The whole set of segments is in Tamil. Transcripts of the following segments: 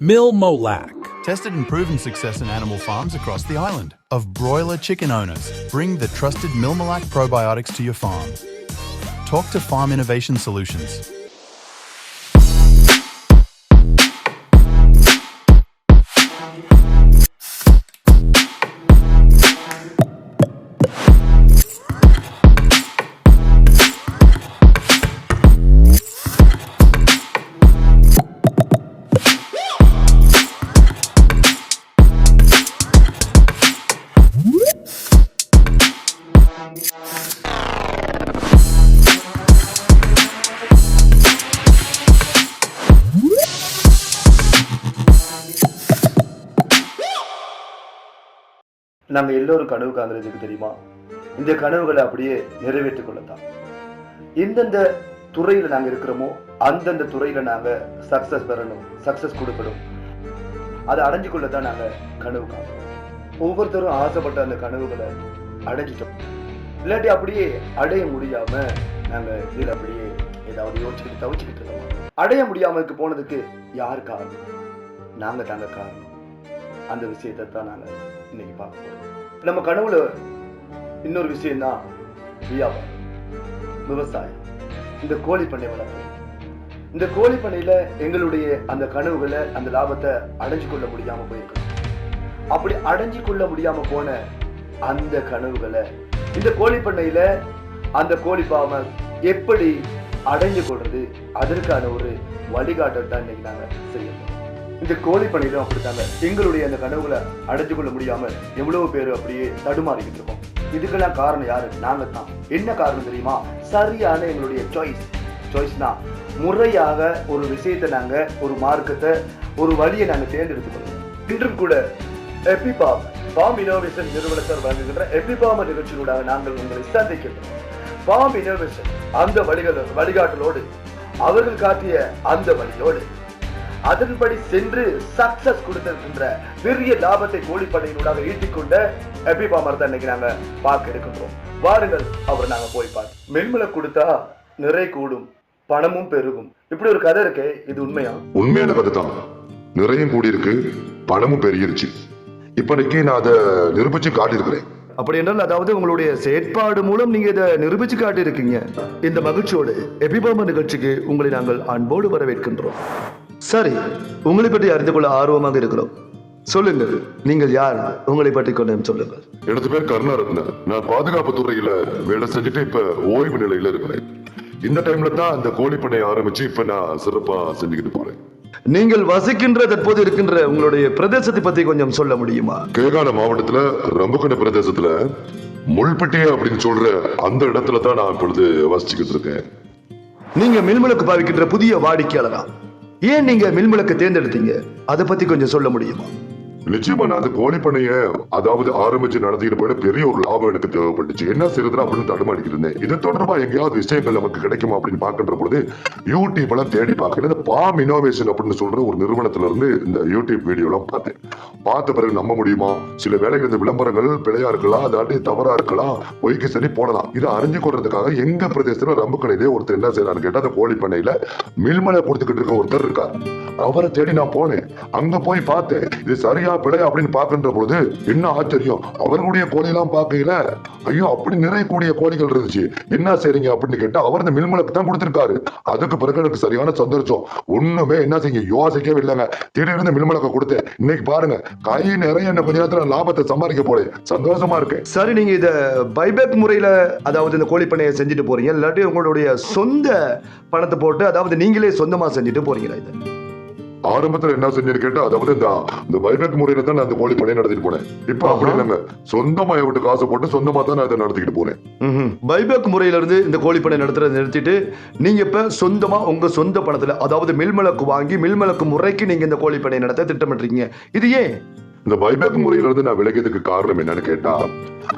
Mil Molac. Tested and proven success in animal farms across the island of broiler chicken owners. Bring the trusted Milmalac probiotics to your farm. Talk to Farm Innovation Solutions. நாங்க எல்லோரும் கனவு காண்கிறதுக்கு தெரியுமா? இந்த கனவுகளை அப்படியே நிறைவேற்றிக் கொள்ளத்தான். எந்தெந்த துறையில நாங்க இருக்கிறோமோ அந்தந்த துறையில நாங்க சக்சஸ் பெறணும் சக்சஸ் கொடுக்கணும். அதை அடைஞ்சு கொள்ளத்தான் நாங்க கனவு காண்றோம் ஒவ்வொருத்தரும் ஆசைப்பட்ட அந்த கனவுகளை அடைஞ்சிட்டோம். இல்லாட்டி அப்படியே அடைய முடியாம நாங்க இதில் அப்படியே ஏதாவது யோசிச்சுட்டு தவிச்சுக்கிட்டு இருக்கோம்? அடைய முடியாமக்கு போனதுக்கு யார் காரணம்? நாங்க தாங்க காரணம். அந்த விஷயத்தை தான் நாங்கள் இன்னைக்கு பார்க்க போறோம் நம்ம கனவுல இன்னொரு விஷயம் தான் வியாபாரம் விவசாயம். இந்த கோழி பண்ணை வளர்ப்பு. இந்த கோழி பண்ணையில எங்களுடைய அந்த கனவுகளை அந்த லாபத்தை அடைஞ்சு கொள்ள முடியாம போயிருக்கு. அப்படி அடைஞ்சு கொள்ள முடியாம போன அந்த கனவுகளை இந்த கோழி பண்ணையில அந்த கோழி பாவம் எப்படி அடைஞ்சு கொள்றது அதற்கான ஒரு வழிகாட்டல் தான் இன்னைக்கு நாங்கள் செய்ய இந்த கோழி பணியிலும் அப்படித்தாங்க எங்களுடைய அந்த கனவுகளை அடைஞ்சு கொள்ள முடியாம எவ்வளவு பேர் அப்படியே தடுமாறிக்கிட்டு இருக்கோம். இதுக்கெல்லாம் காரணம் யாரு? நாங்க தான் என்ன காரணம் தெரியுமா? சரியான எங்களுடைய சாய்ஸ் சாய்ஸ்னா முறையாக ஒரு விஷயத்தை நாங்க ஒரு மார்க்கத்தை ஒரு வழியை நாங்க தேர்ந்தெடுத்துக்கணும். இன்றும் கூட எபிபா பாம் இனோவேஷன் நிறுவனத்தார் வழங்குகின்ற எபிபாம நிகழ்ச்சியூடாக நாங்கள் உங்களை சந்திக்கின்றோம். பாம் இனோவேஷன் அந்த வழிகள் வழிகாட்டலோடு அவர்கள் காட்டிய அந்த வழியோடு அதன்படி சென்று சக்சஸ் கொடுத்திருக்கின்ற பெரிய லாபத்தை கோழிப்படையினூடாக ஈட்டிக்கொண்ட எபிபாமர் தான் இன்னைக்கு நாங்க பார்க்க இருக்கின்றோம் வாருங்கள் அவர் நாங்க போய் பார்க்க மென்மலை கொடுத்தா நிறை கூடும் பணமும் பெருகும். இப்படி ஒரு கதை இருக்கே இது உண்மையா? உண்மையான கதை தான். நிறைய கூடியிருக்கு பணமும் பெருகிருச்சு. இப்போதைக்கு நான் அதை நிரூபிச்சு காட்டியிருக்கிறேன். அப்படி என்றால் அதாவது உங்களுடைய செயற்பாடு மூலம் நீங்க இதை நிரூபிச்சு காட்டியிருக்கீங்க. இந்த மகிழ்ச்சியோடு எபிபாம நிகழ்ச்சிக்கு உங்களை நாங்கள் அன்போடு வரவேற்கின்றோம். சரி உங்களை பற்றி அறிந்து கொள்ள ஆர்வமாக இருக்கிறோம். சொல்லுங்கள் நீங்கள் யார்? உங்களை பற்றி கொஞ்சம் சொல்லுங்கள். எனது பேர் கருணாரத்ன. நான் பாதுகாப்பு துறையில வேலை செஞ்சுட்டு இப்ப ஓய்வு நிலையில இருக்கிறேன். இந்த டைம்ல தான் அந்த கோழிப்பண்ணை ஆரம்பிச்சு இப்ப நான் சிறப்பா செஞ்சுக்கிட்டு போறேன். நீங்கள் வசிக்கின்ற தற்போது இருக்கின்ற உங்களுடைய பிரதேசத்தை பத்தி கொஞ்சம் சொல்ல முடியுமா? கேகால மாவட்டத்துல ரம்புகண்ட பிரதேசத்துல முள்பட்டி அப்படின்னு சொல்ற அந்த இடத்துல தான் நான் இப்பொழுது வசிச்சுக்கிட்டு இருக்கேன். நீங்க மில்மலுக்கு பாவிக்கின்ற புதிய வாடிக்கையாளரா? ஏன் நீங்க மில்மலுக்கு தேர்ந்தெடுத்தீங்க? அதை பத்தி கொஞ்சம் சொல்ல முடியுமா? நிச்சயமா நான் அந்த கோழி பண்ணைய அதாவது ஆரம்பிச்சு நடத்திட்டு போயிட பெரிய ஒரு லாபம் எனக்கு தேவைப்பட்டுச்சு. என்ன செய்யறது அப்படின்னு தடுமாடிக்கிட்டு இருந்தேன். இது தொடர்பா எங்கேயாவது விஷயங்கள் நமக்கு கிடைக்குமா அப்படின்னு பாக்கின்ற பொழுது யூடியூப் எல்லாம் தேடி பார்க்கிறேன். இந்த பாம் இனோவேஷன் அப்படின்னு சொல்ற ஒரு நிறுவனத்துல இருந்து இந்த யூடியூப் வீடியோ எல்லாம் பார்த்தேன். பார்த்த பிறகு நம்ப முடியுமா? சில வேலைகள் இந்த விளம்பரங்கள் பிழையா இருக்கலாம் அதாட்டி தவறா இருக்கலாம் பொய்க்கு சரி போடலாம். இதை அறிஞ்சு கொள்றதுக்காக எங்க பிரதேசத்துல ரம்புக்கடையிலே ஒருத்தர் என்ன செய்யறான்னு கேட்டா அந்த கோழி பண்ணையில மில்மலை கொடுத்துக்கிட்டு இருக்க ஒருத்தர் இருக்கார். அவரை தேடி நான் போனேன். அங்க போய் பார்த்தேன். இது சரியா பிழை அப்படின்னு பாக்குன்ற பொழுது என்ன ஆச்சரியம்? அவர்களுடைய கோழியெல்லாம் பார்க்கையில ஐயோ அப்படி நிறைய கூடிய கோழிகள் இருந்துச்சு. என்ன செய்றீங்க அப்படின்னு கேட்டா அவர் இந்த மில்மலுக்கு தான் கொடுத்திருக்காரு. அதுக்கு பிறகு எனக்கு சரியான சந்தோஷம். ஒண்ணுமே என்ன செய்யுங்க? யோசிக்கவே இல்லைங்க. திடீர்னு மில்மலுக்கு கொடுத்து இன்னைக்கு பாருங்க கை நிறைய என்ன கொஞ்ச நேரத்துல லாபத்தை சம்பாதிக்க போறேன் சந்தோஷமா இருக்கு. சரி நீங்க இத பைபேக் முறையில அதாவது இந்த கோழி பண்ணையை செஞ்சுட்டு போறீங்க. இல்லாட்டி உங்களுடைய சொந்த பணத்தை போட்டு அதாவது நீங்களே சொந்தமா செஞ்சுட்டு போறீங்களா இதை? ஆரம்பத்துல என்ன செஞ்சேன்னு கேட்டா அதாவது இந்த பைபேக் முறையில தான் நான் அந்த கோழி பண்ணையை நடத்திட்டு போனேன். இப்ப அப்படி இல்லைங்க. சொந்தமா விட்டு காசு போட்டு சொந்தமா தான் நான் இதை நடத்திக்கிட்டு போறேன் ம்ஹும். பைபேக் முறையில இருந்து இந்த கோழி பண்ணை நடத்துறதை நிறுத்திட்டு நீங்க இப்ப சொந்தமா உங்க சொந்த பணத்துல அதாவது மில்மலக்கு வாங்கி மில்மலக்கு முறைக்கு நீங்க இந்த கோழி பண்ணை நடத்த திட்டமிட்டுறீங்க இது ஏன்? இந்த பைபேக் முறையில இருந்து நான் விலகியதுக்கு காரணம் என்னன்னு கேட்டா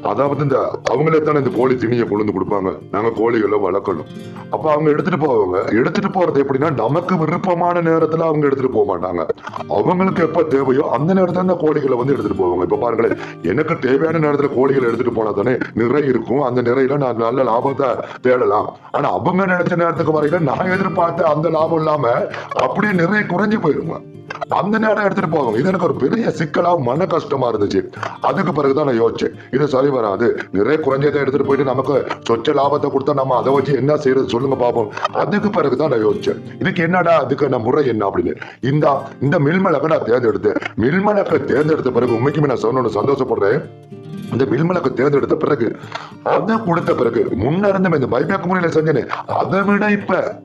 அதாவது இந்த அவங்களே தானே இந்த கோழி திணியை கொண்டு வந்து கொடுப்பாங்க. நாங்க கோழிகளை வளர்க்கணும். அப்ப அவங்க எடுத்துட்டு போவாங்க. எடுத்துட்டு போறது எப்படின்னா நமக்கு விருப்பமான நேரத்துல அவங்க எடுத்துட்டு போக மாட்டாங்க. அவங்களுக்கு எப்ப தேவையோ அந்த நேரத்துல அந்த கோழிகளை வந்து எடுத்துட்டு போவாங்க. இப்ப பாருங்களேன் எனக்கு தேவையான நேரத்துல கோழிகளை எடுத்துட்டு போனா தானே நிறை இருக்கும். அந்த நிறையில நான் நல்ல லாபத்தை தேடலாம். ஆனா அவங்க நினைச்ச நேரத்துக்கு வரையில நான் எதிர்பார்த்த அந்த லாபம் இல்லாம அப்படியே நிறைய குறைஞ்சு போயிருங்க. அந்த நேரம் எடுத்துட்டு போவாங்க. இது எனக்கு ஒரு பெரிய சிக்கலா மன கஷ்டமா இருந்துச்சு. அதுக்கு பிறகுதான் நான் யோசிச்சேன். இது சரி வராது. நிறைய குறைஞ்சதை எடுத்துட்டு போயிட்டு நமக்கு சொச்ச லாபத்தை கொடுத்தா நம்ம அதை வச்சு என்ன செய்யறது சொல்லுங்க பாப்போம். அதுக்கு பிறகுதான் நான் யோசிச்சேன். இதுக்கு என்னடா அதுக்கு நான் முறை என்ன அப்படின்னு. இந்த இந்த மில்மலக்கை நான் தேர்ந்தெடுத்தேன். மில்மலக்கை தேர்ந்தெடுத்த பிறகு உண்மைக்குமே நான் சொன்னோன்னு சந்தோஷப்படுறேன். இந்த மில்மலக்கு தேர்ந்தெடுத்த பிறகு அதை கொடுத்த பிறகு முன்ன இருந்த இந்த பைபேக் முறையில செஞ்சேனே அதை விட இப்ப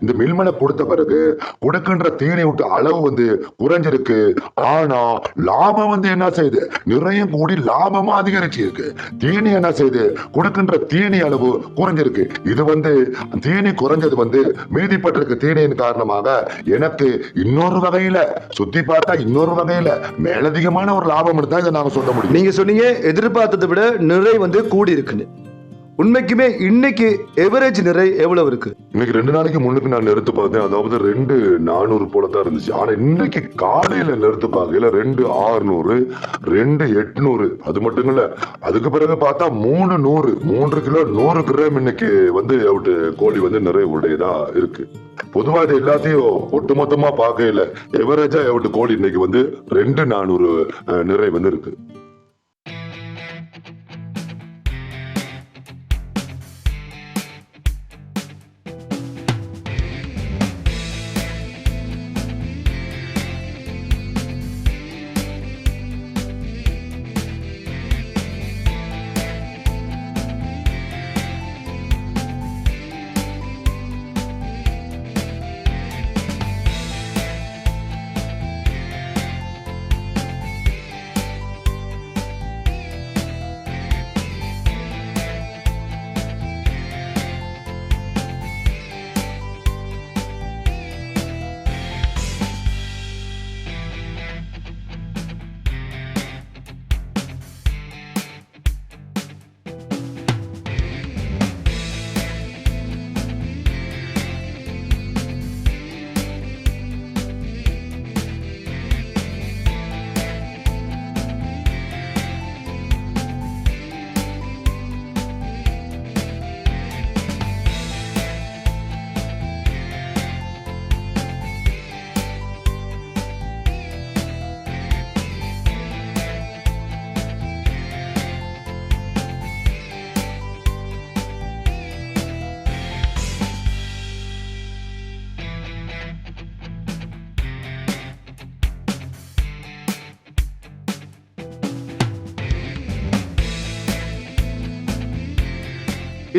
இந்த மில்மலை கொடுத்த பிறகு கொடுக்கின்ற தேனை விட்டு அளவு வந்து குறைஞ்சிருக்கு. ஆனா லாபம் வந்து என்ன செய்யுது? நிறைய கூடி லாபமும் அதிகரிச்சு இருக்கு தீனி என்ன செய்யுது? கொடுக்கின்ற தீனி அளவு குறைஞ்சிருக்கு. இது வந்து தீனி குறைஞ்சது வந்து மீதிப்பட்டிருக்க தேனியின் காரணமாக எனக்கு இன்னொரு வகையில சுத்தி பார்த்தா இன்னொரு வகையில மேலதிகமான ஒரு லாபம் இருந்தா இதை நாங்க சொல்ல முடியும். நீங்க சொன்னீங்க எதிர்பார்த்ததை விட நிறை வந்து கூடி இருக்குன்னு உண்மைக்குமே இன்னைக்கு எவரேஜ் நிறை எவ்வளவு இருக்கு? இன்னைக்கு ரெண்டு நாளைக்கு முன்னுக்கு நான் நிறுத்து பார்த்தேன். அதாவது ரெண்டு நானூறு போல தான் இருந்துச்சு. ஆனா இன்னைக்கு காலையில நிறுத்து பார்க்கல. ரெண்டு ஆறுநூறு ரெண்டு எட்நூறு. அது மட்டும் இல்ல அதுக்கு பிறகு பார்த்தா மூணு நூறு. மூன்று கிலோ நூறு கிராம் இன்னைக்கு வந்து அவுட்டு கோழி வந்து நிறைய உடையதா இருக்கு. பொதுவா இது எல்லாத்தையும் ஒட்டுமொத்தமா பார்க்கல எவரேஜா அவுட்டு கோழி இன்னைக்கு வந்து ரெண்டு நானூறு நிறை வந்து இருக்கு.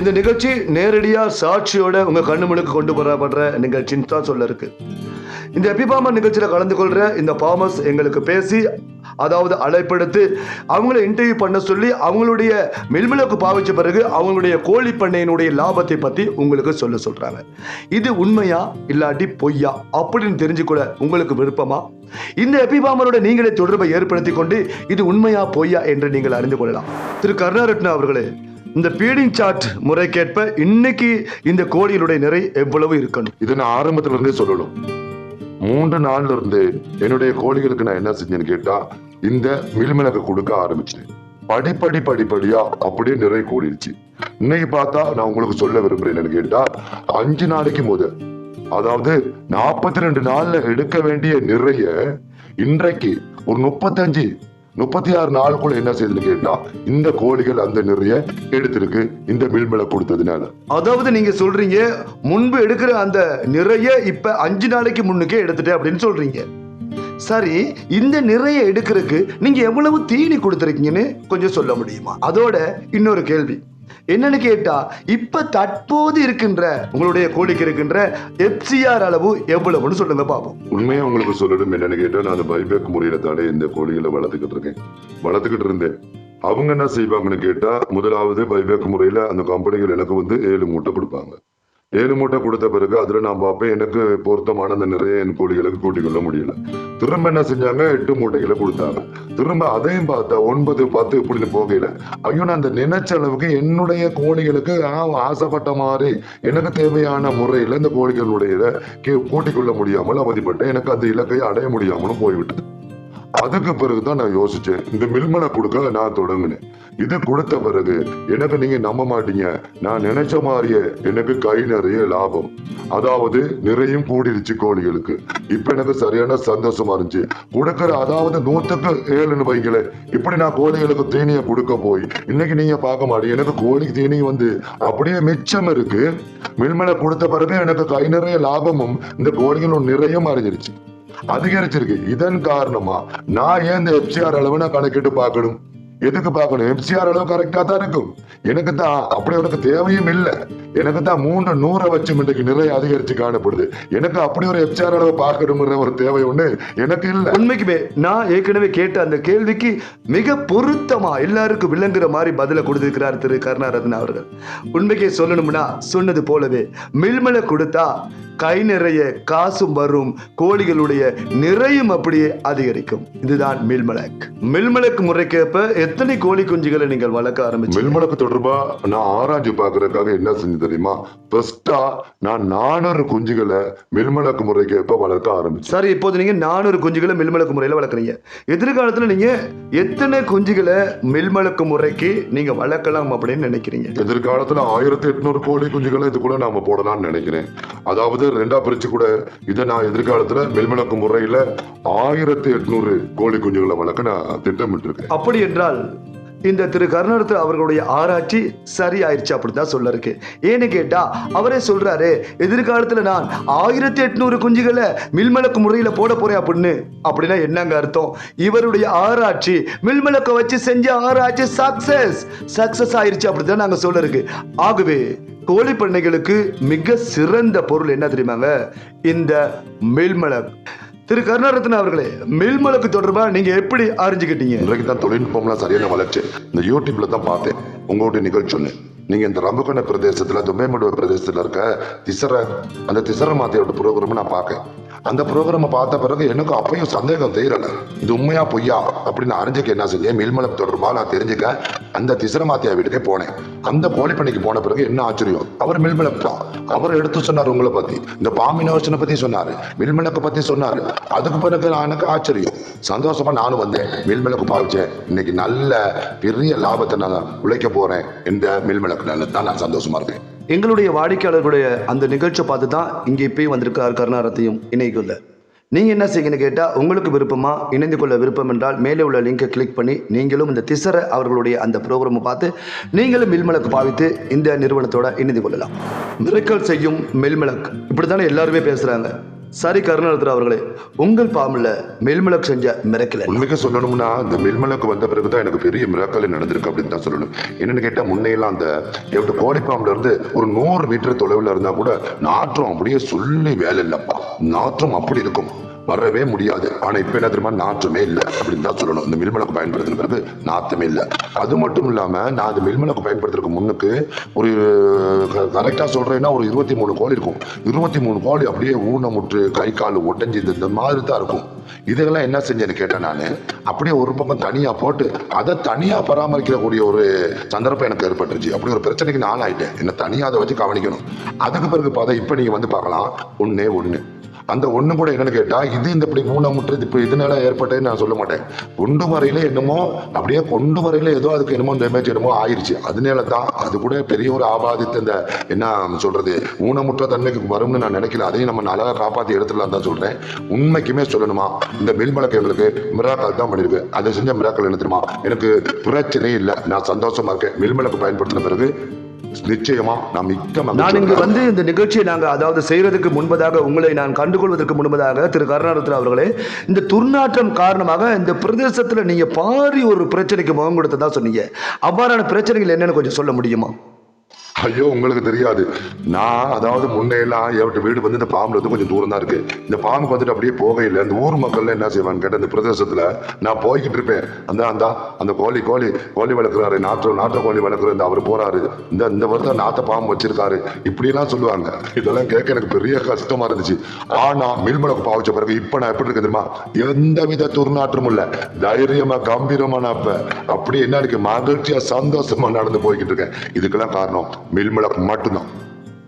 இந்த நிகழ்ச்சி நேரடியாக சாட்சியோட உங்க கண்ணு முழுக்க கொண்டு வரப்படுற நிகழ்ச்சின்னு தான் சொல்ல இருக்கு. இந்த எபிபாமர் நிகழ்ச்சியில கலந்து கொள்ற இந்த பாமஸ் எங்களுக்கு பேசி அதாவது அழைப்படுத்து அவங்கள இன்டர்வியூ பண்ண சொல்லி அவங்களுடைய மில்மிளக்கு பாவிச்ச பிறகு அவங்களுடைய கோழி பண்ணையினுடைய லாபத்தை பத்தி உங்களுக்கு சொல்ல சொல்றாங்க. இது உண்மையா இல்லாட்டி பொய்யா அப்படின்னு தெரிஞ்சுக்கொள்ள உங்களுக்கு விருப்பமா? இந்த எபிபாமரோட நீங்களே தொடர்பை ஏற்படுத்தி கொண்டு இது உண்மையா பொய்யா என்று நீங்கள் அறிந்து கொள்ளலாம். திரு கருணாரட்னா அவர்களே இந்த பீடிங் சார்ட் முறைக்கேற்ப இன்னைக்கு இந்த கோழிகளுடைய நிறை எவ்வளவு இருக்கணும்? இதை நான் ஆரம்பத்துல இருந்தே சொல்லணும். மூன்று நாள்ல இருந்து என்னுடைய கோழிகளுக்கு நான் என்ன செஞ்சேன்னு கேட்டா இந்த மில்மிளகு கொடுக்க ஆரம்பிச்சேன் படிப்படி படிப்படியா அப்படியே நிறை கூடிருச்சு. இன்னைக்கு பார்த்தா நான் உங்களுக்கு சொல்ல விரும்புறேன் கேட்டா அஞ்சு நாளைக்கு முதல் அதாவது நாற்பத்தி ரெண்டு நாள்ல எடுக்க வேண்டிய நிறைய இன்றைக்கு ஒரு முப்பத்தஞ்சு முப்பத்தி ஆறு நாளுக்குள்ள என்ன செய்யுதுன்னு கேட்டா இந்த கோழிகள் அந்த நிறைய எடுத்திருக்கு இந்த மில்மலை கொடுத்ததுனால. அதாவது நீங்க சொல்றீங்க முன்பு எடுக்கிற அந்த நிறைய இப்ப அஞ்சு நாளைக்கு முன்னுக்கே எடுத்துட்டேன் அப்படின்னு சொல்றீங்க. சரி இந்த நிறைய எடுக்கிறதுக்கு நீங்க எவ்வளவு தீனி கொடுத்துருக்கீங்கன்னு கொஞ்சம் சொல்ல முடியுமா? அதோட இன்னொரு கேள்வி. என்னன்னு கேட்டா இப்ப தற்போது இருக்கின்ற உங்களுடைய கோழிக்கு இருக்கின்ற எப்சிஆர் அளவு எவ்வளவுன்னு சொல்லுங்க பாப்போம். உண்மையா உங்களுக்கு சொல்லணும் என்னன்னு கேட்டா நான் அந்த பைபேக் முறையில தானே இந்த கோழிகளை வளர்த்துக்கிட்டு இருக்கேன். வளர்த்துக்கிட்டு இருந்தேன். அவங்க என்ன செய்வாங்கன்னு கேட்டா முதலாவது பைபேக் முறையில அந்த கம்பெனிகள் எனக்கு வந்து ஏழு மூட்டை கொடுப்பாங்க. ஏழு மூட்டை கொடுத்த பிறகு அதுல நான் பார்ப்பேன் எனக்கு பொருத்தமான அந்த நிறைய என் கோழிகளுக்கு கூட்டிக் கொள்ள முடியல. திரும்ப என்ன செஞ்சாங்க? எட்டு மூட்டைகளை கொடுத்தாங்க. திரும்ப அதையும் பார்த்தா ஒன்பது பத்து இப்படின்னு போகையில ஐயோ நான் அந்த நினைச்ச அளவுக்கு என்னுடைய கோழிகளுக்கு ஆசைப்பட்ட மாதிரி எனக்கு தேவையான முறையில இந்த கோழிகளுடைய கூட்டிக் கொள்ள முடியாமல் அவதிப்பட்டேன். எனக்கு அந்த இலக்கை அடைய முடியாமலும் போய்விட்டது. அதுக்கு பிறகுதான் நான் யோசிச்சேன் இந்த மில்மனை கொடுக்க நான் தொடங்கினேன். இது கொடுத்த பிறகு எனக்கு நீங்க நம்ப மாட்டீங்க? நான் நினைச்ச மாதிரியே எனக்கு கை நிறைய லாபம். அதாவது நிறையும் கூடிருச்சு கோழிகளுக்கு. இப்ப எனக்கு சரியான சந்தோஷமா இருந்துச்சு. கொடுக்கற அதாவது நூத்துக்கு ஏழுன்னு வைங்களே இப்படி நான் கோழிகளுக்கு தீனியை கொடுக்க போய் இன்னைக்கு நீங்க பார்க்க மாட்டீங்க. எனக்கு கோழிக்கு தீனி வந்து அப்படியே மிச்சம் இருக்கு. மில்மனை கொடுத்த பிறகு எனக்கு கை நிறைய லாபமும் இந்த கோழிகளும் நிறையும் அறிஞ்சிருச்சு. அதிகரிச்சிருக்கு இதன் காரணமா நான் ஏன் இந்த எஃப்சிஆர் அளவு நான் கணக்கிட்டு பார்க்கணும்? எதுக்கு பார்க்கணும் எம்சிஆர் அளவு கரெக்டா தான் இருக்கும். எனக்கு தான் அப்படி உனக்கு தேவையும் இல்லை. எனக்கு தான் மூணு நூறை வச்சு இன்றைக்கு நிறைய அதிகரிச்சு காணப்படுது. எனக்கு அப்படி ஒரு எம்சிஆர் அளவு பார்க்கணுங்கிற ஒரு தேவை ஒண்ணு எனக்கு இல்லை. உண்மைக்குமே நான் ஏற்கனவே கேட்ட அந்த கேள்விக்கு மிக பொருத்தமா எல்லாருக்கும் விளங்குற மாதிரி பதில கொடுத்திருக்கிறார் திரு கருணாரத்ன அவர்கள். உண்மைக்கே சொல்லணும்னா சொன்னது போலவே மில்மலை கொடுத்தா கை நிறைய காசும் வரும் கோழிகளுடைய நிறையும் அப்படியே அதிகரிக்கும். இதுதான் மில்மலக் மில்மலக் முறைக்கேற்ப எத்தனை கோழி குஞ்சுகளை நீங்கள் வளர்க்க ஆரம்பிச்சு மில்மலக்கு தொடர்பா நான் ஆராய்ச்சி பார்க்கறதுக்காக என்ன செஞ்சு தெரியுமா? ஃபர்ஸ்டா நான் நானூறு குஞ்சுகளை மில்மலக்கு முறைக்கு எப்ப வளர்க்க ஆரம்பிச்சேன்? சரி இப்போது நீங்க நானூறு குஞ்சுகளை மில்மலக்கு முறையில் வளர்க்குறீங்க. எதிர்காலத்துல நீங்க எத்தனை குஞ்சுகளை மில்மலக்கு முறைக்கு நீங்க வளர்க்கலாம் அப்படின்னு நினைக்கிறீங்க? எதிர்காலத்துல ஆயிரத்தி எட்நூறு கோழி குஞ்சுகளை இதுக்குள்ள நாம போடலாம்னு நினைக்கிறேன். அதாவது ரெண்டா பிரிச்சு கூட இதை நான் எதிர்காலத்துல மெல்மணக்கு முறையில ஆயிரத்தி எட்நூறு கோழி குஞ்சுகளை வளர்க்க நான் திட்டமிட்டு இருக்கேன் அப்படி என்றால் இந்த திரு கருணாரத்து அவர்களுடைய ஆராய்ச்சி சரியாயிருச்சு அப்படின்னு தான் சொல்ல இருக்கு. ஏன்னு கேட்டா அவரே சொல்றாரு எதிர்காலத்துல நான் ஆயிரத்தி எட்நூறு குஞ்சுகளை மில்மலக்கு முறையில போட போறேன் அப்படின்னு. அப்படின்னா என்னங்க அர்த்தம்? இவருடைய ஆராய்ச்சி மில்மலக்கை வச்சு செஞ்ச ஆராய்ச்சி சக்சஸ் சக்சஸ் ஆயிருச்சு அப்படிதான் நாங்க சொல்ல இருக்கு. ஆகவே கோழி பண்ணைகளுக்கு மிக சிறந்த பொருள் என்ன தெரியுமாங்க? இந்த மில்மலக். திரு கருணாரத்ன அவர்களே மில்மலுக்கு தொடர்பா நீங்க எப்படி அறிஞ்சுக்கிட்டீங்க? இன்றைக்கு தான் தொழில்நுட்பம்லாம் சரியான வளர்ச்சி. இந்த யூடியூப்ல தான் பார்த்தேன். உங்களுடைய நிகழ்ச்சி ஒன்று நீங்க இந்த ரம்புகண்ண பிரதேசத்துல தும்மேமடுவ பிரதேசத்துல இருக்க திசர அந்த திசர மாத்தையோட ப்ரோக்ராம் நான் பார்க்கேன். அந்த ப்ரோக்ராமை பார்த்த பிறகு எனக்கு அப்பையும் சந்தேகம் தெரியல இது உண்மையா பொய்யா? அப்படின்னு அறிஞ்சுக்க என்ன செஞ்சேன் மில்மலம் தொடர்பா நான் தெரிஞ்சுக்க அந்த திசர மாத்தியா வீட்டுக்கே போனேன். அந்த கோழிப்பண்ணிக்கு போன பிறகு என்ன ஆச்சரியம்? அவர் மில்மலப் தான் அவர் எடுத்து சொன்னார் உங்களை பத்தி. இந்த பாம்பினோச்சனை பத்தி சொன்னாரு. மில்மலத்தை பத்தி சொன்னாரு. அதுக்கு பிறகு நான் எனக்கு ஆச்சரியம். சந்தோஷமா நானும் வந்தேன். மில்மலக்கு பாவிச்சேன். இன்னைக்கு நல்ல பெரிய லாபத்தை நான் உழைக்க போறேன். இந்த மில்மலக்கு தான் நான் சந்தோஷமா இருக்கேன். எங்களுடைய வாடிக்கையாளர்களுடைய அந்த நிகழ்ச்சியை பார்த்து தான் இங்கே இப்பயும் வந்திருக்கார் கருணாரத்தையும் இணைக்குள்ள நீங்கள் என்ன செய்யுங்கன்னு கேட்டால் உங்களுக்கு விருப்பமா இணைந்து கொள்ள விருப்பம் என்றால் மேலே உள்ள லிங்கை கிளிக் பண்ணி நீங்களும் இந்த திசர அவர்களுடைய அந்த ப்ரோக்ராமை பார்த்து நீங்களும் மில்மலக்கு பாவித்து இந்த நிறுவனத்தோட இணைந்து கொள்ளலாம். மிரக்கல் செய்யும் மில்மலக். இப்படி தானே எல்லாருமே பேசுகிறாங்க சரி கருணாரத்தர் அவர்களே உங்கள் பாமில் மில்மலக் செஞ்ச மிரக்கல உண்மைக்கு சொல்லணும்னா இந்த மில்மலுக்கு வந்த பிறகுதான் எனக்கு பெரிய மிராக்கல் நடந்திருக்கு அப்படின்னு தான் சொல்லணும். என்னன்னு கேட்டா முன்னையெல்லாம் அந்த எப்படி கோழிப்பாம்புல இருந்து ஒரு நூறு மீட்டர் தொலைவில் இருந்தா கூட நாற்றம் அப்படியே சொல்லி வேலை இல்லப்பா. நாற்றம் அப்படி இருக்கும். வரவே முடியாது. ஆனா இப்ப என்ன தெரியுமா? நாற்றமே இல்லை. அப்படின்னு தான் சொல்லணும். இந்த மில்மலக்கு பயன்படுத்தின நாற்றமே இல்லை. அது மட்டும் இல்லாம நான் அந்த மில்மலக்கு பயன்படுத்துறதுக்கு முன்னுக்கு ஒரு கரெக்டா சொல்றேன்னா ஒரு இருபத்தி மூணு கோழி இருக்கும். இருபத்தி மூணு கோழி அப்படியே ஊனமுற்று கை கால் ஒட்டஞ்சி இந்த- மாதிரி தான் இருக்கும். இதெல்லாம் என்ன செஞ்சேன்னு கேட்டேன் நான். அப்படியே ஒரு பக்கம் தனியா போட்டு அதை தனியா பராமரிக்கக்கூடிய ஒரு சந்தர்ப்பம் எனக்கு ஏற்பட்டுருச்சு. அப்படி ஒரு பிரச்சனைக்கு நான் ஆயிட்டேன் என்ன தனியா அதை வச்சு கவனிக்கணும். அதுக்கு பிறகு பார்த்தா இப்ப நீங்க வந்து பார்க்கலாம். ஒண்ணே ஒன்று அந்த ஒண்ணு கூட என்னன்னு கேட்டா இது இந்த இப்படி ஊனமுற்று இப்ப இதனால ஏற்பட்டதுன்னு நான் சொல்ல மாட்டேன். கொண்டு வரையில என்னமோ அப்படியே கொண்டு வரையில ஏதோ அதுக்கு என்னமோ டேமேஜ் என்னமோ ஆயிருச்சு. அதனால தான் அது கூட பெரிய ஒரு ஆபாதித்த இந்த என்ன சொல்றது ஊனமுற்ற தன்மைக்கு வரும்னு நான் நினைக்கல. அதையும் நம்ம நல்லா காப்பாத்தி எடுத்துடலாம் தான் சொல்றேன். உண்மைக்குமே சொல்லணுமா இந்த மில்மலக்கு எங்களுக்கு மிராக்கள் தான் பண்ணிருக்கு. அதை செஞ்ச மிராக்கள் என்ன தெரியுமா எனக்கு பிரச்சனையே இல்லை. நான் சந்தோஷமா இருக்கேன். மில்மலக்கு பயன்படுத்தின பிறகு நிச்சயமா நான் மிக்க நான் இங்கு. வந்து இந்த நிகழ்ச்சியை நாங்கள் அதாவது செய்யறதுக்கு முன்பதாக உங்களை நான் கண்டுகொள்வதற்கு முன்பதாக திரு கருணாரத்ன அவர்களே இந்த துர்நாற்றம் காரணமாக இந்த பிரதேசத்தில் நீங்க பாரி ஒரு பிரச்சனைக்கு முகம் கொடுத்ததா சொன்னீங்க அவ்வாறான பிரச்சனைகள் என்னன்னு கொஞ்சம் சொல்ல முடியுமா ஐயோ உங்களுக்கு தெரியாது. நான் அதாவது முன்னையெல்லாம் என்கிட்ட வீடு வந்து இந்த பாம்புல இருந்து கொஞ்சம் தூரம் தான் இருக்கு. இந்த பாம்புக்கு வந்துட்டு அப்படியே போகையில் இந்த ஊர் மக்கள் என்ன செய்வாங்க கேட்ட இந்த பிரதேசத்துல நான் போய்கிட்டு இருப்பேன். அந்த அந்த அந்த கோழி கோழி கோழி வளர்க்குறாரு. நாற்று நாற்ற கோழி வளர்க்குற இந்த அவர் போறாரு. இந்த இந்த வருடம் நாத்த பாம்பு வச்சிருக்காரு. இப்படிலாம் சொல்லுவாங்க. இதெல்லாம் கேட்க எனக்கு பெரிய கஷ்டமா இருந்துச்சு. ஆனா மில்மலக்கு பாவிச்ச பிறகு இப்ப நான் எப்படி இருக்கு தெரியுமா? எந்த வித துர்நாற்றமும் இல்ல. தைரியமா கம்பீரமா நான் அப்படி என்ன இருக்கு? மகிழ்ச்சியா சந்தோஷமா நடந்து போய்கிட்டு இருக்கேன். இதுக்கெல்லாம் காரணம் மில்மலக்கு மட்டும்தான்.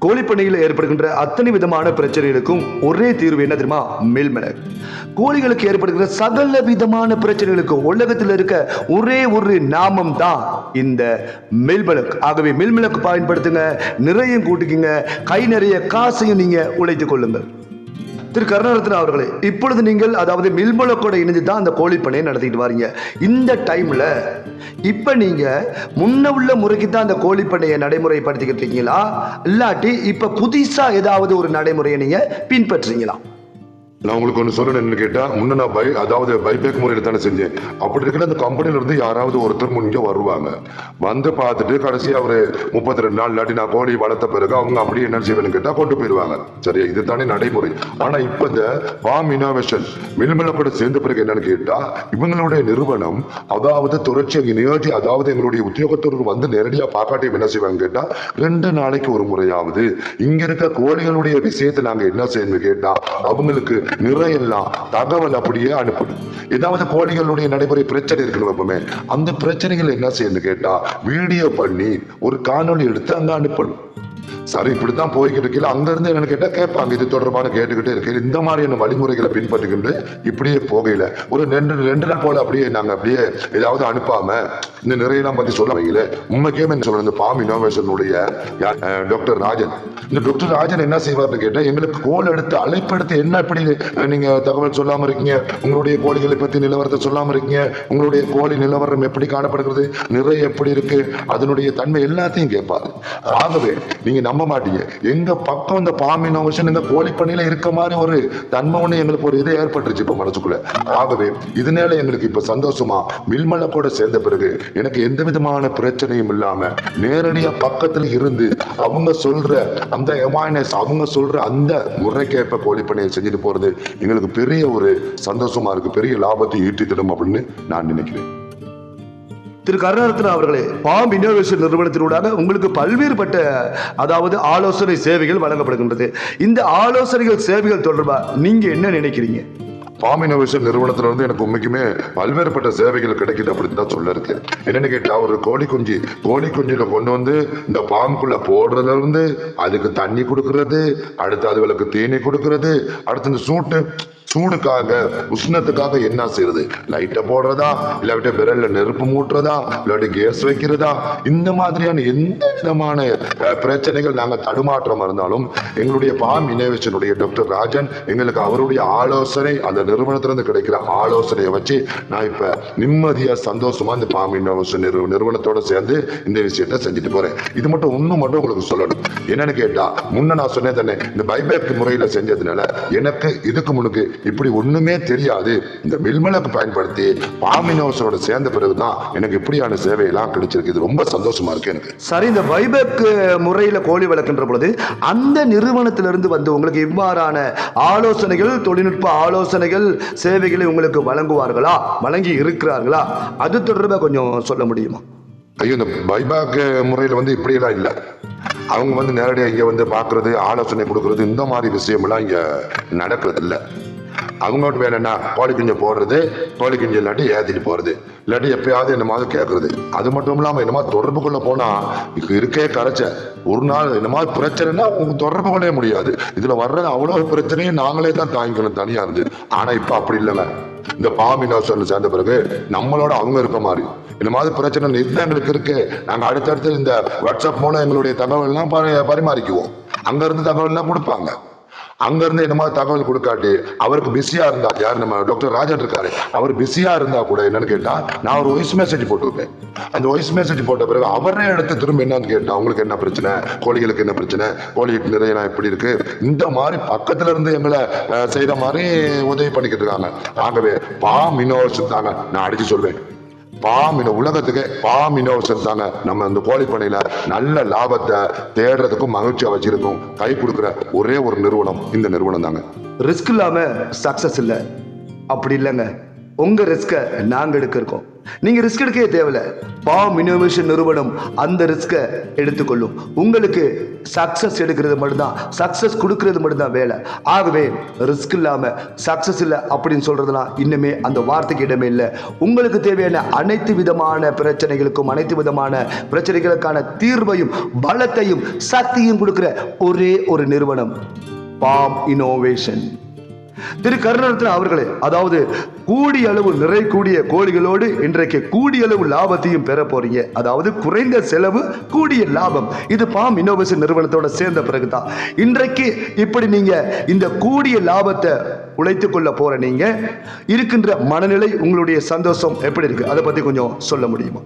கோழிப்பண்ணையில் ஏற்படுகின்ற அத்தனை விதமான பிரச்சனைகளுக்கும் ஒரே தீர்வு என்ன தெரியுமா? மில்மலக் கோழிகளுக்கு ஏற்படுகிற சகல விதமான பிரச்சனைகளுக்கும் உலகத்தில் இருக்க ஒரே ஒரு நாமம் தான் இந்த மில்மலக் ஆகவே மில்மலக் பயன்படுத்துங்க நிறைய கூட்டிக்கிங்க கை நிறைய காசையும் நீங்க உழைத்துக் கொள்ளுங்கள். திரு கருணாரத்ன அவர்களே இப்பொழுது நீங்கள் அதாவது மில்மலக்கோட இணைஞ்சு தான் அந்த கோழிப்பண்ணையை நடத்திட்டு வரீங்க. இந்த டைம்ல இப்ப நீங்க முன்ன உள்ள முறைக்கு தான் அந்த கோழிப்பண்ணையை நடைமுறைப்படுத்திக்கிட்டு இருக்கீங்களா? இல்லாட்டி இப்ப புதுசா ஏதாவது ஒரு நடைமுறையை நீங்க பின்பற்றுறீங்களா? நான் உங்களுக்கு ஒன்று சொல்லணும்னு கேட்டால் முன்னே நான் பை அதாவது பைபேக் முறையில் தானே செஞ்சேன். அப்படி இருக்கிற அந்த கம்பெனியிலேருந்து யாராவது ஒருத்தர் முன்னே வருவாங்க. வந்து பார்த்துட்டு கடைசி ஒரு முப்பத்தி ரெண்டு நாள் இல்லாட்டி நான் கோழி வளர்த்த பிறகு அவங்க அப்படியே என்ன செய்வேன்னு கேட்டால் கொண்டு போயிடுவாங்க சரியா? இது தானே நடைமுறை. ஆனால் இப்போ இந்த வாம் இனோவேஷன் மில்மலப்பட சேர்ந்த பிறகு என்னன்னு கேட்டால் இவங்களுடைய நிறுவனம் அதாவது தொடர்ச்சி நிகழ்ச்சி அதாவது எங்களுடைய உத்தியோகத்தோடு வந்து நேரடியாக பார்க்காட்டி என்ன செய்வாங்க கேட்டால் ரெண்டு நாளைக்கு ஒரு முறையாவது இங்கே இருக்க கோழிகளுடைய விஷயத்தை நாங்கள் என்ன செய்யணும்னு கேட்டால் அவங்களுக்கு நிறையெல்லாம் தகவல் அப்படியே அனுப்பணும் ஏதாவது கோழிகளுடைய நடைமுறை பிரச்சனை இருக்கணும் எப்பவுமே அந்த பிரச்சனைகள் என்ன செய்யணும் கேட்டா வீடியோ பண்ணி ஒரு காணொளி எடுத்து அங்க அனுப்பணும். சரி இப்படித்தான் போய்கிட்டு இருக்கல அங்க இருந்து என்னன்னு கேட்டா கேட்பாங்க இது தொடர்பான கேட்டுக்கிட்டே இருக்கு இந்த மாதிரியான வழிமுறைகளை பின்பற்றிக்கிட்டு இப்படியே போகையில ஒரு ரெண்டு ரெண்டு நாள் போல அப்படியே நாங்க அப்படியே ஏதாவது அனுப்பாம இந்த நிறையெல்லாம் பத்தி சொல்ல வைக்கல. உண்மைக்கே என்ன சொல்ற இந்த பாம் இனோவேஷனுடைய டாக்டர் ராஜன். இந்த டாக்டர் ராஜன் என்ன செய்வார்னு கேட்டா எங்களுக்கு கோல் எடுத்து அழைப்படுத்தி என்ன இப்படி அஹ், நீங்க தகவல் சொல்லாம இருக்கீங்க? உங்களுடைய கோழிகளை பத்தி நிலவரத்தை சொல்லாம இருக்கீங்க? உங்களுடைய கோழி நிலவரம் எப்படி காணப்படுகிறது? நிறைய எப்படி இருக்கு? அதனுடைய தன்மை எல்லாத்தையும் கேட்பாரு. ஆகவே நீ நீங்க நம்ப மாட்டீங்க. எங்க பக்கம் இந்த பாமினோஷன் இந்த கோழி இருக்க மாதிரி ஒரு தன்மை ஒண்ணு எங்களுக்கு ஒரு இது ஏற்பட்டுருச்சு இப்ப மனசுக்குள்ள. ஆகவே இதனால எங்களுக்கு இப்ப சந்தோஷமா மில்மலை கூட சேர்ந்த பிறகு எனக்கு எந்த விதமான பிரச்சனையும் இல்லாம நேரடியா பக்கத்துல இருந்து அவங்க சொல்ற அந்த அவேர்னஸ் அவங்க சொல்ற அந்த முறைக்கேற்ப கோழி பண்ணையை செஞ்சுட்டு போறது எங்களுக்கு பெரிய ஒரு சந்தோஷமா இருக்கு. பெரிய லாபத்தை ஈட்டி தரும் அப்படின்னு நான் நினைக்கிறேன். திரு கருணாரத்ன அவர்களே பாம் இனோவேஷன் நிறுவனத்தினூடாக உங்களுக்கு பல்வேறுபட்ட அதாவது ஆலோசனை சேவைகள் வழங்கப்படுகின்றது. இந்த ஆலோசனைகள் சேவைகள் தொடர்பாக நீங்க என்ன நினைக்கிறீங்க? பாம் இனோவேஷன் நிறுவனத்துல இருந்து எனக்கு உண்மைக்குமே பல்வேறுபட்ட சேவைகள் கிடைக்குது அப்படின்னு தான் சொல்ல இருக்கு. என்னன்னு கேட்டா ஒரு கோழி குஞ்சு கோழி குஞ்சுல கொண்டு வந்து இந்த பாம்புக்குள்ள போடுறதுல இருந்து அதுக்கு தண்ணி கொடுக்கறது அடுத்து அதுகளுக்கு தீனி கொடுக்கறது அடுத்து இந்த சூட்டு சூடுக்காக உஷ்ணத்துக்காக என்ன செய்யறது லைட்டை போடுறதா? இல்லாவிட்ட விரல்ல நெருப்பு மூட்டுறதா? இல்லாட்டி கேஸ் வைக்கிறதா? இந்த மாதிரியான எந்த விதமான பிரச்சனைகள் நாங்கள் தடுமாற்றம் இருந்தாலும் எங்களுடைய பாம் இனோவேஷனுடைய டாக்டர் ராஜன் எங்களுக்கு அவருடைய ஆலோசனை அந்த நிறுவனத்திலிருந்து கிடைக்கிற ஆலோசனையை வச்சு நான் இப்ப நிம்மதியா சந்தோஷமா இந்த பாம் இனோவேஷன் நிறுவ நிறுவனத்தோட சேர்ந்து இந்த விஷயத்த செஞ்சுட்டு போறேன். இது மட்டும் ஒண்ணு மட்டும் உங்களுக்கு சொல்லணும். என்னன்னு கேட்டா முன்ன நான் சொன்னேன் தானே இந்த பைபேக் முறையில செஞ்சதுனால எனக்கு இதுக்கு முன்னுக்கு இப்படி ஒண்ணுமே தெரியாது. இந்த மில்மலக்கு பயன்படுத்தி பாமினோஸோட சேர்ந்த பிறகுதான் எனக்கு இப்படியான சேவையெல்லாம் கிடைச்சிருக்கு. இது ரொம்ப சந்தோஷமா இருக்கு எனக்கு. சரி இந்த வைபேக் முறையில் கோழி வளர்க்கின்ற பொழுது அந்த நிறுவனத்திலிருந்து வந்து உங்களுக்கு இவ்வாறான ஆலோசனைகள் தொழில்நுட்ப ஆலோசனைகள் சேவைகளை உங்களுக்கு வழங்குவார்களா? வழங்கி இருக்கிறார்களா? அது தொடர்பாக கொஞ்சம் சொல்ல முடியுமா? ஐயோ இந்த பைபாக் முறையில வந்து இப்படியெல்லாம் இல்லை. அவங்க வந்து நேரடியாக இங்க வந்து பார்க்கிறது ஆலோசனை கொடுக்கறது இந்த மாதிரி விஷயமெல்லாம் இங்க நடக்கிறது இல்லை அவங்களோட வேலை என்ன கோழி குஞ்சை போடுறது கோழி குஞ்சு இல்லாட்டி ஏற்றிட்டு போகிறது இல்லாட்டி எப்பயாவது என்னமாவது கேட்கறது அது மட்டும் இல்லாமல் என்னமா தொடர்புக்குள்ளே போனால் இப்போ இருக்கே கரைச்ச ஒரு நாள் என்னமா பிரச்சனைனா உங்களுக்கு தொடர்பு கொள்ளவே முடியாது. இதில் வர்றது அவ்வளோ பிரச்சனையும் நாங்களே தான் தாங்கிக்கணும் தனியாக இருந்து. ஆனால் இப்போ அப்படி இல்லைங்க இந்த பாமினோசன் சேர்ந்த பிறகு நம்மளோட அவங்க இருக்க மாதிரி. இந்த மாதிரி பிரச்சனை இதுதான் எங்களுக்கு இருக்கு. நாங்கள் அடுத்தடுத்து இந்த வாட்ஸ்அப் மூலம் எங்களுடைய தகவல்லாம் பரி- பரிமாறிக்குவோம். அங்கேருந்து தகவல்லாம் கொடுப்பாங்க. அங்கேருந்து என்ன மாதிரி தகவல் கொடுக்காட்டி அவருக்கு பிஸியாக இருந்தா யார் நம்ம டாக்டர் ராஜன் இருக்காரு அவர் பிஸியாக இருந்தால் கூட என்னன்னு கேட்டால் நான் ஒரு வாய்ஸ் மெசேஜ் போட்டிருப்பேன். அந்த வாய்ஸ் மெசேஜ் போட்ட பிறகு அவரே எடுத்து திரும்ப என்னன்னு கேட்டால் உங்களுக்கு என்ன பிரச்சனை? கோழிகளுக்கு என்ன பிரச்சனை? கோழிக்கு நிறைய எப்படி இருக்கு? இந்த மாதிரி பக்கத்தில் இருந்து எங்களை செய்கிற மாதிரி உதவி பண்ணிக்கிட்டு இருக்காங்க. ஆகவே பா மினோஸ் தாங்க நான் அடிச்சு சொல்வேன். பாம் உலகத்துக்கே பாமினோசன் பாம் தாங்க நம்ம இந்த கோழி பண்ணையில நல்ல லாபத்தை தேடுறதுக்கும் மகிழ்ச்சியா வச்சிருக்கும். கை கொடுக்குற ஒரே ஒரு நிறுவனம் இந்த நிறுவனம் தாங்க. ரிஸ்க் இல்லாம சக்சஸ் இல்லை. அப்படி இல்லைங்க. உங்க ரிஸ்கை நாங்க எடுக்க இருக்கோம் நீங்க ரிஸ்க் எடுக்கவே தேவையில்ல. பாம் இனோவேஷன் நிறுவனம் அந்த ரிஸ்கை எடுத்துக்கொள்ளும். உங்களுக்கு சக்சஸ் எடுக்கிறது மட்டும்தான். சக்சஸ் கொடுக்கறது மட்டும்தான் வேலை. ஆகவே ரிஸ்க் இல்லாம சக்சஸ் இல்லை அப்படின்னு சொல்றதுலாம் இன்னுமே அந்த வார்த்தைக்கு இடமே இல்லை. உங்களுக்கு தேவையான அனைத்து விதமான பிரச்சனைகளுக்கும் அனைத்து விதமான பிரச்சனைகளுக்கான தீர்வையும் பலத்தையும் சக்தியும் கொடுக்குற ஒரே ஒரு நிறுவனம். பாம் இனோவேஷன் திரு கருணாரத்ன அவர்களே அதாவது கூடிய அளவு நிறை கூடிய கோழிகளோடு இன்றைக்கு கூடிய அளவு லாபத்தையும் பெற போறீங்க. அதாவது குறைந்த செலவு கூடிய லாபம். இது பாம் இன்னோவேஷன் நிறுவனத்தோட சேர்ந்த பிறகு தான் இன்றைக்கு இப்படி நீங்க இந்த கூடிய லாபத்தை உழைத்து கொள்ள போற நீங்க இருக்கின்ற மனநிலை உங்களுடைய சந்தோஷம் எப்படி இருக்கு? அதை பத்தி கொஞ்சம் சொல்ல முடியுமா?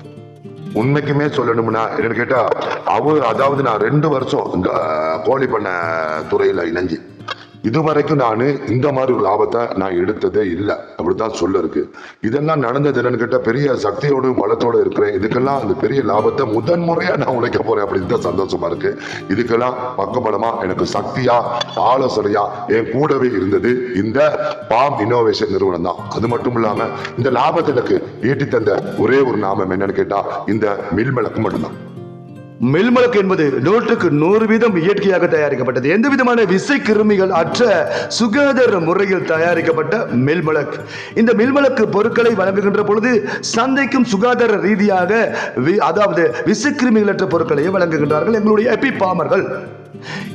உண்மைக்குமே சொல்லணும்னா என்னன்னு கேட்டா அவ அதாவது நான் ரெண்டு வருஷம் இந்த கோழி பண்ண துறையில இணைஞ்சு. இதுவரைக்கும் நான் இந்த மாதிரி ஒரு லாபத்தை நான் எடுத்ததே இல்லை. அப்படிதான் சொல்ல இருக்கு. இதெல்லாம் நடந்தது என்னன்னு கேட்டால் பெரிய சக்தியோடு பலத்தோடு இருக்கிறேன். இதுக்கெல்லாம் அந்த பெரிய லாபத்தை முதன் முறையா நான் உழைக்க போறேன் அப்படின்னு தான் சந்தோஷமா இருக்கு. இதுக்கெல்லாம் பக்கபலமா எனக்கு சக்தியா ஆலோசனையா என் கூடவே இருந்தது இந்த பாம் இனோவேஷன் நிறுவனம் தான். அது மட்டும் இல்லாம இந்த லாபத்தை எனக்கு ஈட்டி தந்த ஒரே ஒரு நாமம் என்னன்னு கேட்டா இந்த மில்மலக்கு மட்டும்தான். மெல்மலக்கு என்பது நூற்றுக்கு நூறு வீதம் இயற்கையாக தயாரிக்கப்பட்டது. எந்த விதமான விசை கிருமிகள் அற்ற சுகாதார முறையில் தயாரிக்கப்பட்ட மெல்மலக்? இந்த மெல்மலக்கு பொருட்களை வழங்குகின்ற பொழுது சந்தைக்கும் சுகாதார ரீதியாக வி- அதாவது விசைக்கிருமிகள் அற்ற பொருட்களையே வழங்குகின்றார்கள் எங்களுடைய எபி பாமர்கள்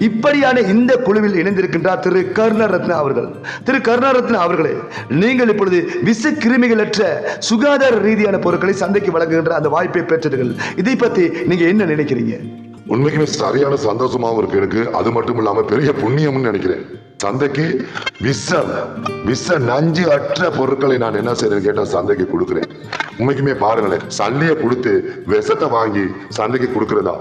இப்படியான இந்த குழுவில் இணைந்திருக்கின்றார் திரு கருணரத்ன அவர்கள். திரு கருணரத்ன அவர்களே நீங்கள் இப்பொழுது விசு கிருமிகளற்ற சுகாதார ரீதியான பொருட்களை சந்தைக்கு வழங்குகின்ற அந்த வாய்ப்பை பெற்றீர்கள். இதை பத்தி நீங்க என்ன நினைக்கிறீங்க? உண்மைக்குமே சரியான சந்தோஷமாவும் இருக்கு எனக்கு. அது மட்டும் இல்லாம பெரிய புண்ணியம்னு நினைக்கிறேன். சந்தைக்கு விஷ விஷ நஞ்சு அற்ற பொருட்களை நான் என்ன செய்யறேன்னு கேட்டா சந்தைக்கு கொடுக்குறேன். உண்மைக்குமே பாருங்களேன் சல்லியை கொடுத்து விஷத்தை வாங்கி சந்தைக்கு கொடுக்கறதா?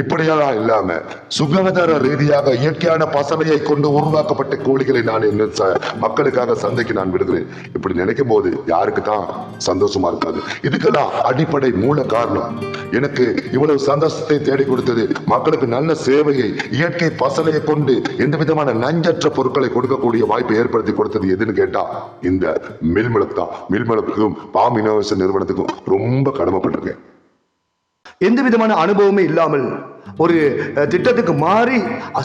இப்படியெல்லாம் இல்லாம சுகாதார ரீதியாக இயற்கையான பசலையை கொண்டு உருவாக்கப்பட்ட கோழிகளை நான் என்ன மக்களுக்காக சந்தைக்கு நான் விடுகிறேன். இப்படி நினைக்கும் போது யாருக்கு தான் சந்தோஷமா இருக்காது. இதுக்கெல்லாம் அடிப்படை மூல காரணம். எனக்கு இவ்வளவு சந்தோஷத்தை தேடி கொடுத்தது மக்களுக்கு நல்ல சேவையை இயற்கை பசலையை கொண்டு எந்த விதமான நஞ்சற்ற பொருட்களை கொடுக்கக்கூடிய வாய்ப்பை ஏற்படுத்தி கொடுத்தது எதுன்னு கேட்டா இந்த மில்மலக் தான் மில்மலக்குக்கும் பாம் இனோவேஷன் நிறுவனத்துக்கும் ரொம்ப கடமைப்பட்டிருக்கேன். எந்த விதமான அனுபவமே இல்லாமல் ஒரு திட்டத்துக்கு மாறி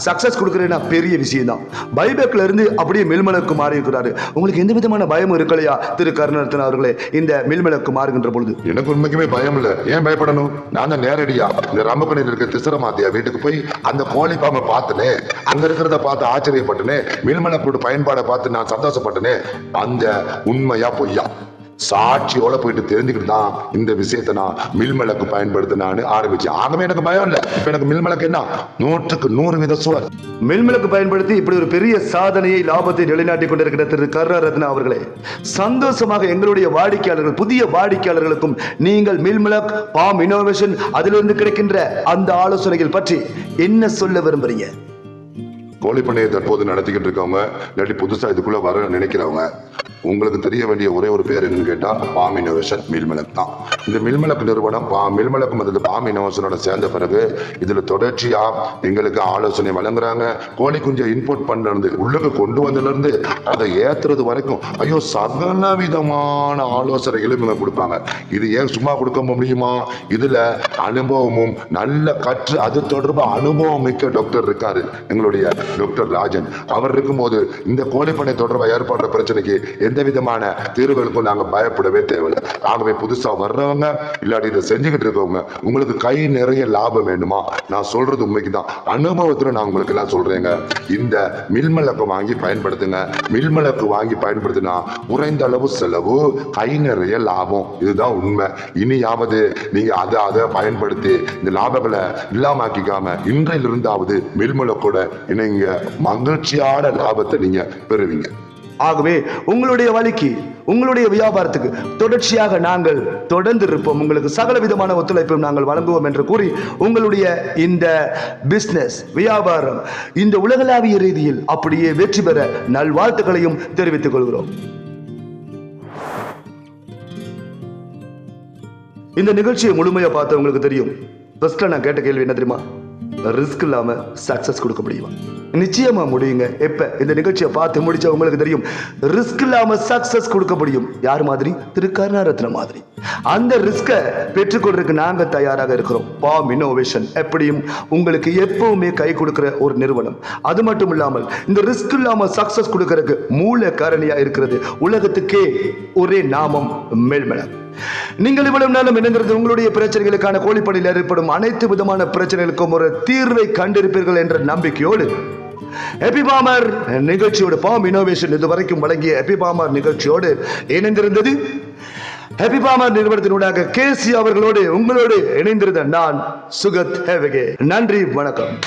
சக்சஸ் கொடுக்குறேன்னா பெரிய விஷயம் தான் பைபேக்ல இருந்து அப்படியே மில்மலக்கு மாறி இருக்கிறாரு உங்களுக்கு எந்த விதமான பயமும் இருக்கலையா திரு. கருணாரத்தன் அவர்களே? இந்த மில்மலக்கு மாறுகின்ற பொழுது. எனக்கு உண்மைக்குமே பயம் இல்ல. ஏன் பயப்படணும்? நான் தான் நேரடியா இந்த ரம்பக்கணியில் இருக்கிற திசரமாத்தியா வீட்டுக்கு போய் அந்த கோழி பாம்பை பார்த்தனே அங்க இருக்கிறத பார்த்து ஆச்சரியப்பட்டனே மில்மலக்கோட பயன்பாடை பார்த்து நான் சந்தோஷப்பட்டனே அந்த உண்மையா பொய்யா? சாட்சியோட போயிட்டு தெரிஞ்சுக்கிட்டு தான் இந்த விஷயத்தை நான் மில்மலக்கு பயன்படுத்த நான் ஆரம்பிச்சேன். ஆகவே எனக்கு பயம் இல்லை. இப்ப எனக்கு மில்மலக்கு என்ன? நூற்றுக்கு நூறு வித சுவர். மில்மலக்கு பயன்படுத்தி இப்படி ஒரு பெரிய சாதனையை லாபத்தை நிலைநாட்டிக் கொண்டிருக்கிற திரு கருணாரத்ன அவர்களே சந்தோஷமாக எங்களுடைய வாடிக்கையாளர்கள் புதிய வாடிக்கையாளர்களுக்கும் நீங்கள் மில்மலக் பாம் இனோவேஷன் அதிலிருந்து கிடைக்கின்ற அந்த ஆலோசனைகள் பற்றி என்ன சொல்ல விரும்புறீங்க? கோழி பண்ணையை தற்போது நடத்திக்கிட்டு இருக்கவங்க இல்லாட்டி புதுசா இதுக்குள்ள வர நினைக்கிறவங்க உங்களுக்கு தெரிய வேண்டிய ஒரே ஒரு பேர் என்னன்னு கேட்டால் பாம் இனோவேஷன் மில்மலக் தான். இந்த மில்மலக் நிறுவனம் பா மில்மலக் மதத்தில் பாம் இனோவேஷனோட சேர்ந்த பிறகு இதுல தொடர்ச்சியா எங்களுக்கு ஆலோசனை வழங்குறாங்க. கோழி குஞ்சை இன்புட் பண்றது உள்ளுக்கு கொண்டு வந்ததுலேருந்து அதை ஏத்துறது வரைக்கும் ஐயோ சகல விதமான ஆலோசனைகளும் இவங்க கொடுப்பாங்க. இது ஏன் சும்மா கொடுக்க முடியுமா? இதுல அனுபவமும் நல்ல கற்று அது தொடர்பு அனுபவம் மிக்க டாக்டர் இருக்காரு எங்களுடைய டாக்டர் ராஜன். அவர் இருக்கும்போது இந்த கோழிப்பண்ணை தொடர்பாக ஏற்படுற பிரச்சனைக்கு எந்த எந்த விதமான தீர்வுகளுக்கும் நாங்கள் பயப்படவே தேவையில்லை. ஆகவே புதுசாக வர்றவங்க இல்லாட்டி இதை செஞ்சுக்கிட்டு இருக்கவங்க உங்களுக்கு கை நிறைய லாபம் வேணுமா? நான் சொல்றது உண்மைக்குதான். அனுபவத்தில் நான் உங்களுக்கு எல்லாம் சொல்றேங்க. இந்த மில்மலக்கு வாங்கி பயன்படுத்துங்க. மில்மலக்கு வாங்கி பயன்படுத்தினா குறைந்த அளவு செலவு கை நிறைய லாபம். இதுதான் உண்மை. இனியாவது நீங்க அதை அதை பயன்படுத்தி இந்த லாபங்களை இல்லாமக்கிக்காம இன்றையிலிருந்தாவது மில்மலக்கோட இணைங்க. மகிழ்ச்சியான லாபத்தை நீங்க பெறுவீங்க. ஆகவே உங்களுடைய வழிக்கு உங்களுடைய வியாபாரத்துக்கு தொடர்ச்சியாக நாங்கள் தொடர்ந்து இருப்போம் உங்களுக்கு சகல விதமான ஒத்துழைப்பையும் நாங்கள் வழங்குவோம் என்று கூறி உங்களுடைய இந்த பிஸ்னஸ் வியாபாரம் இந்த உலகளாவிய ரீதியில் அப்படியே வெற்றி பெற நல்வாழ்த்துக்களையும் தெரிவித்துக் கொள்கிறோம். இந்த நிகழ்ச்சியை முழுமையாக பார்த்தவங்களுக்கு தெரியும். ஃபஸ்ட்டில் நான் கேட்ட கேள்வி என்ன தெரியுமா? ரிஸ்க் இல்லாமல் சக்ஸஸ் கொடுக்க முடியுமா? நிச்சயமாக முடியுங்க. எப்போ? இந்த நிகழ்ச்சியை பார்த்து முடிச்சா உங்களுக்கு தெரியும். ரிஸ்க் இல்லாமல் சக்சஸ் கொடுக்க முடியும். யார் மாதிரி? திரு கருணாரத்ன மாதிரி. அந்த ரிஸ்கை பெற்றுக்கொள்றதுக்கு நாங்கள் தயாராக இருக்கிறோம். பாம் இன்னோவேஷன் எப்படியும் உங்களுக்கு எப்பவுமே கை கொடுக்குற ஒரு நிறுவனம். அது மட்டும் இல்லாமல் இந்த ரிஸ்க் இல்லாமல் சக்சஸ் கொடுக்கறதுக்கு மூல காரணியாக இருக்கிறது உலகத்துக்கே ஒரே நாமம் மேல்மலம் நீங்கள் இவ்வளவு நேரம் இணைந்திருந்து உங்களுடைய பிரச்சனைகளுக்கான கோழிப்பணியில் ஏற்படும் அனைத்து விதமான பிரச்சனைகளுக்கும் ஒரு தீர்வை கண்டிருப்பீர்கள் என்ற நம்பிக்கையோடு எபிபாமர் நிகழ்ச்சியோடு பாம் இனோவேஷன் இதுவரைக்கும் வழங்கிய எபிபாமர் நிகழ்ச்சியோடு இணைந்திருந்தது. ஹெபிபாமர் நிறுவனத்தினூடாக கேசி அவர்களோடு உங்களோடு இணைந்திருந்த நான் சுகத் ஹேவகே. நன்றி வணக்கம்.